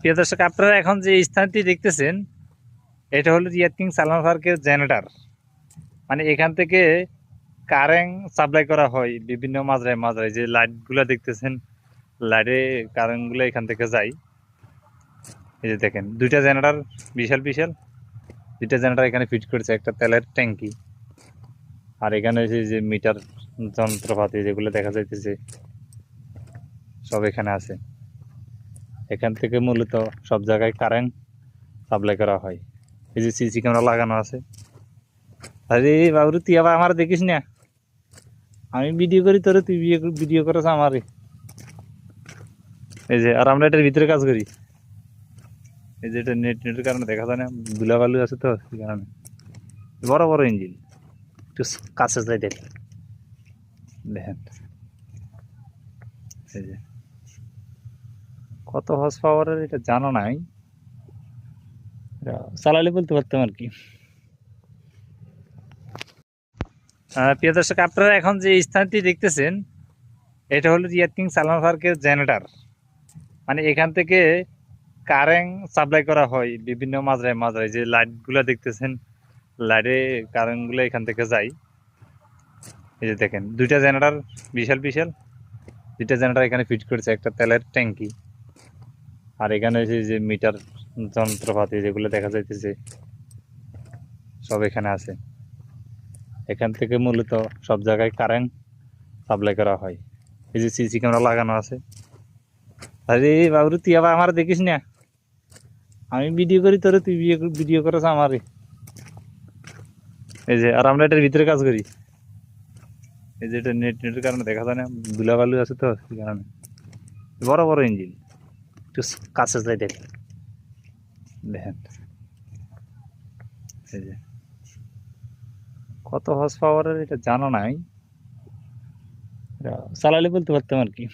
প্রিয় দর্শক, আপনারা এখন যে স্থানটি দেখতেছেন, এটা হলো রিয়াদ কিং সালমান পার্কের জেনারেটর। মানে এখান থেকে কারেন্ট সাপ্লাই করা হয় বিভিন্ন মাজরায় মাজরায় যে লাইটগুলো দেখতেছেন, লাইটে কারেন্টগুলো এখান থেকে যায়। এই যে দেখেন, দুইটা জেনারেটর বিশাল বিশাল, দুইটা জেনারেটর এখানে ফিট করেছে, একটা তেলের ট্যাঙ্কি, আর এখানে যে মিটার যন্ত্রপাতি যেগুলো দেখা যাইতেছে, সব এখানে আছে। এখান থেকে মূলত সব জায়গায় কারেন্ট সাপ্লাই করা হয়। এই যে সিসি ক্যামেরা লাগানো আছে। আরে বাবু তুই আবার আমার দেখিস না? আমি ভিডিও করি, তোরে তুই ভিডিও করেছ আমারে। এই যে, আর আমরা এটার ভিতরে কাজ করি। এই যে এটা নেট নেটের কারণে দেখা যায় না, ধুলাবালু আছে তো, সেই কারণে। বড় বড় ইঞ্জিন একটু কাছে যাই দেখ। দেখেন। এই যে। কত হর্স পাওয়ারের এটা জানা নাই। চালালে বলতে পারতাম আর কি। প্রিয় দর্শক আপনারা এখন যে স্থানটি দেখতেছেন এটা হলো রিয়াদ কিং সালমান পার্কের জেনারেটর। মানে এখান থেকে কারেন্ট সাপ্লাই করা হয় বিভিন্ন মাজরায় মাজরায় যে লাইটগুলো দেখতেছেন লাইটে কারেন্টগুলো এখান থেকে যায়। এই যে দেখেন দুইটা জেনারেটর বিশাল বিশাল দুইটা জেনারেটর এখানে ফিট করেছে একটা তেলের ট্যাঙ্কি। আর এখানে যে মিটার যন্ত্রপাতি যেগুলো দেখা যাইতেছে, সব এখানে আছে। এখান থেকে মূলত সব জায়গায় কারেন্ট সাপ্লাই করা হয়। এই যে সিসি ক্যামেরা লাগানো আছে। আরে বাবু তুই আবার আমার দেখিস না? আমি ভিডিও করি, তোরে তুই ভিডিও করেছ আমারে। এই যে, আর আমরা এটার ভিতরে কাজ করি। এই যে এটা নেট নেটের কারণে দেখা যায় না, ধুলাবালু আছে তো কারণে। বড় বড় ইঞ্জিন একটু কাছে যাই দেখ দেখেন। এই যে। কত হর্স পাওয়ারের এটা জানা নাই। চালালে বলতে পারতাম আর কি।